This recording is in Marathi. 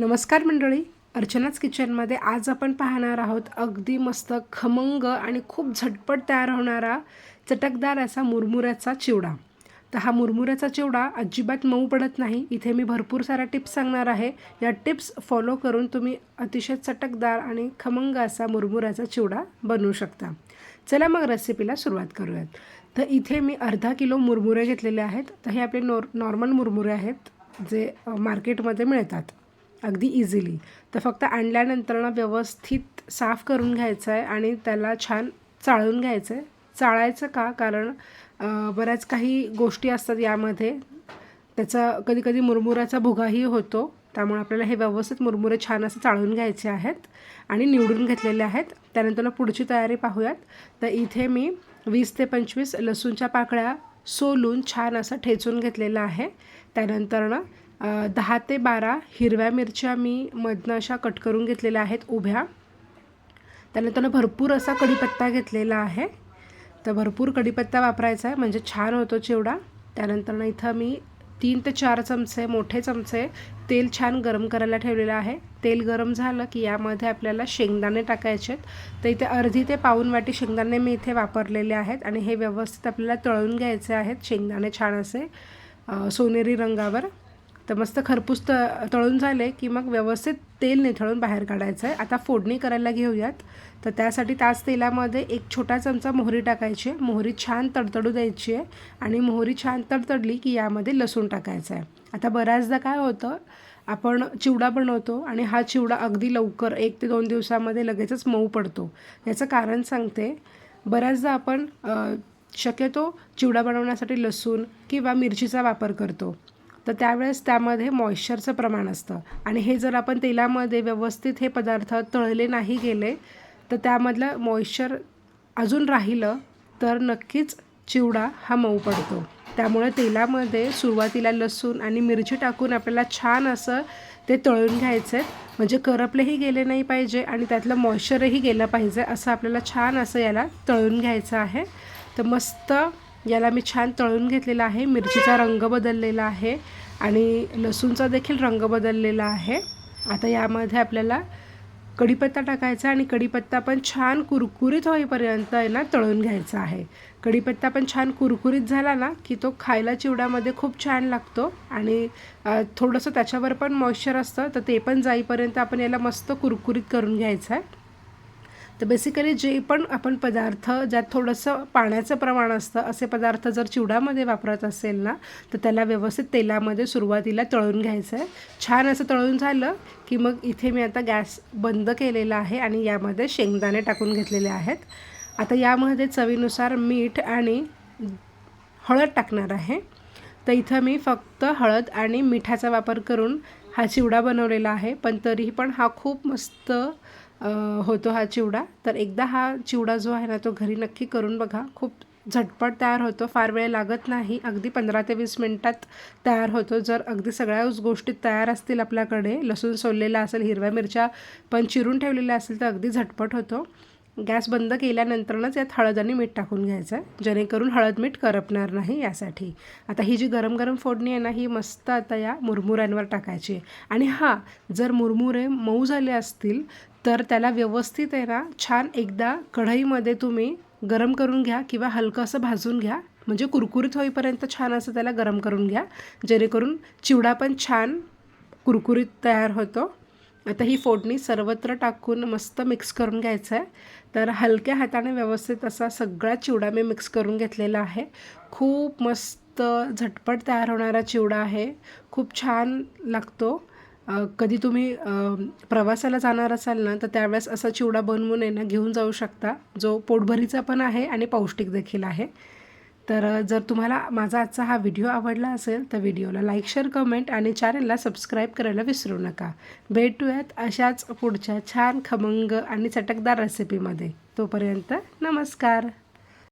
नमस्कार मंडळी. अर्चनाच किचनमध्ये आज आपण पाहणार आहोत अगदी मस्त खमंग आणि खूप झटपट तयार होणारा चटकदार असा मुरमुऱ्याचा चिवडा. तर हा मुरमुऱ्याचा चिवडा अजिबात मऊ पडत नाही. इथे मी भरपूर साऱ्या टिप्स सांगणार आहे. या टिप्स फॉलो करून तुम्ही अतिशय चटकदार आणि खमंग असा मुरमुऱ्याचा चिवडा बनवू शकता. चला मग रेसिपीला सुरुवात करूयात. तर इथे मी अर्धा किलो मुरमुरे घेतलेले आहेत. तर हे आपले नॉर नॉर्मल मुरमुरे आहेत जे मार्केटमध्ये मिळतात. अगदी इझिली तर फक्त आणल्यानंतर ना व्यवस्थित साफ करून घ्यायचं आहे आणि त्याला छान चाळून घ्यायचं आहे चाळायचं का? कारण बऱ्याच काही गोष्टी असतात यामध्ये. त्याचा कधी कधी मुरमुराचा भुगाही होतो. त्यामुळे आपल्याला हे व्यवस्थित मुरमुरे छान असं चाळून घ्यायचे आहेत आणि निवडून घेतलेले आहेत. त्यानंतर पुढची तयारी पाहूयात. तर इथे मी वीस ते पंचवीस लसूणच्या पाकळ्या सोलून छान असं ठेचून घेतलेलं आहे. त्यानंतर ना दहा ते बारा हिरव्या मिरच्या मी मधनं अशा कट करून घेतलेल्या आहेत उभ्या. त्यानंतर भरपूर असा कढीपत्ता घेतलेला आहे. तर भरपूर कढीपत्ता वापरायचा आहे म्हणजे छान होतो चिवडा. त्यानंतर इथं मी तीन ते चार चमचे मोठे चमचे तेल छान गरम करायला ठेवलेलं आहे. तेल गरम झालं की यामध्ये आपल्याला शेंगदाणे टाकायचे आहेत. तर इथे अर्धी ते पाऊन वाटी शेंगदाणे मी इथे वापरलेले आहेत आणि हे व्यवस्थित आपल्याला तळून घ्यायचे आहेत शेंगदाणे छान असे सोनेरी रंगावर. तर मस्त खरपूस त तळून झाले की मग व्यवस्थित तेल निथळून बाहेर काढायचं आहे. आता फोडणी करायला घेऊयात. तर त्यासाठी त्याच तेलामध्ये एक छोटा चमचा मोहरी टाकायची आहे. मोहरी छान तडतडू द्यायची आहे आणि मोहरी छान तडतडली की यामध्ये लसूण टाकायचं आहे. आता बऱ्याचदा काय होतं आपण चिवडा बनवतो आणि हा चिवडा अगदी लवकर एक ते दोन दिवसामध्ये लगेचच मऊ पडतो. याचं कारण सांगते बऱ्याचदा आपण शक्यतो चिवडा बनवण्यासाठी लसूण किंवा मिरचीचा वापर करतो. तर त्यावेळेस त्यामध्ये मॉइश्चरचं प्रमाण असतं. आणि हे जर आपण तेलामध्ये व्यवस्थित हे पदार्थ तळले नाही गेले तर त्यामधलं मॉइश्चर अजून राहिलं तर नक्कीच चिवडा हा मऊ पडतो. त्यामुळे तेलामध्ये सुरुवातीला लसूण आणि मिरची टाकून आपल्याला छान असं ते तळून घ्यायचं. आहे म्हणजे करपलेही गेले नाही पाहिजे आणि त्यातलं मॉइश्चरही गेलं पाहिजे असं आपल्याला छान असं याला तळून घ्यायचं आहे. तर मस्त याला मी छान तळून घेतलेला आहे. मिरचीचा रंग बदललेला आहे आणि लसूणचा देखील रंग बदललेला आहे. आता यामध्ये आपल्याला कढीपत्ता टाकायचा आणि कढीपत्ता पण छान कुरकुरीत होईपर्यंत आहे ना तळून घ्यायचा आहे. कढीपत्ता पण छान कुरकुरीत झाला ना की तो खायला चिवड्यामध्ये खूप छान लागतो आणि थोडंसं त्याच्यावर पण मॉइश्चर असतं तर ते पण जाईपर्यंत आपण याला मस्त कुरकुरीत करून घ्यायचं आहे. तर बेसिकली जे पण आपण पदार्थ ज्यात थोडंसं पाण्याचं प्रमाण असतं असे पदार्थ जर चिवड्यामध्ये वापरत असेल ना तर त्याला व्यवस्थित तेलामध्ये सुरुवातीला तळून घ्यायचं आहे छान असं तळून झालं की मग इथे मी आता गॅस बंद केलेला आहे आणि यामध्ये शेंगदाणे टाकून घेतलेले आहेत. आता यामध्ये चवीनुसार मीठ आणि हळद टाकणार आहे. तर इथं मी फक्त हळद आणि मिठाचा वापर करून हा चिवडा बनवलेला आहे पण तरीही पण हा खूप मस्त होतो हा चिवडा. तर एकदा हा चिवडा जो आहे ना तो घरी नक्की करून बघा. खूप झटपट तयार होतो. फार वेळ लागत नाही. अगदी पंधरा ते वीस मिनटात तयार होतो. जर अगदी सगळ्याच गोष्टी तयार असतील आपल्याकडे लसूण सोललेला असेल हिरव्या मिरच्या पण चिरून ठेवलेल्या असेल तर अगदी झटपट होतो. गॅस बंद केल्यानंतरच यात हळद आणि मीठ टाकून घ्यायचं आहे जेणेकरून हळद मीठ करपणार नाही यासाठी. आता ही जी गरम गरम फोडणी आहे ना ही मस्त आता या मुरमुऱ्यांवर टाकायची आहे. आणि हां जर मुरमुरे मऊ झाले असतील तर त्याला व्यवस्थित आहे ना छान एकदा कढईमध्ये तुम्ही गरम करून घ्या किंवा हलकं असं भाजून घ्या. म्हणजे कुरकुरीत होईपर्यंत छान असं त्याला गरम करून घ्या जेणेकरून चिवडा पण छान कुरकुरीत तयार होतो. आता ही फोडणी सर्वत्र टाकून मस्त मिक्स करून घ्यायचं आहे. तर हलक्या हाताने व्यवस्थित असा सगळा चिवडा मी मिक्स करून घेतलेला आहे. खूप मस्त झटपट तयार होणारा चिवडा आहे. खूप छान लागतो. कधी तुम्ही प्रवासाला जाणार असाल ना तर त्यावेळेस असा चिवडा बनवून येणं घेऊन जाऊ शकता. जो पोटभरीचा पण आहे आणि पौष्टिक देखील आहे. तर जर तुम्हाला माझा आजचा हा व्हिडिओ आवडला असेल तर व्हिडिओला लाईक शेअर कमेंट आणि चॅनलला सबस्क्राईब करायला विसरू नका. भेटूयात अशाच पुढच्या छान खमंग आणि चटकदार रेसिपीमध्ये. तोपर्यंत नमस्कार.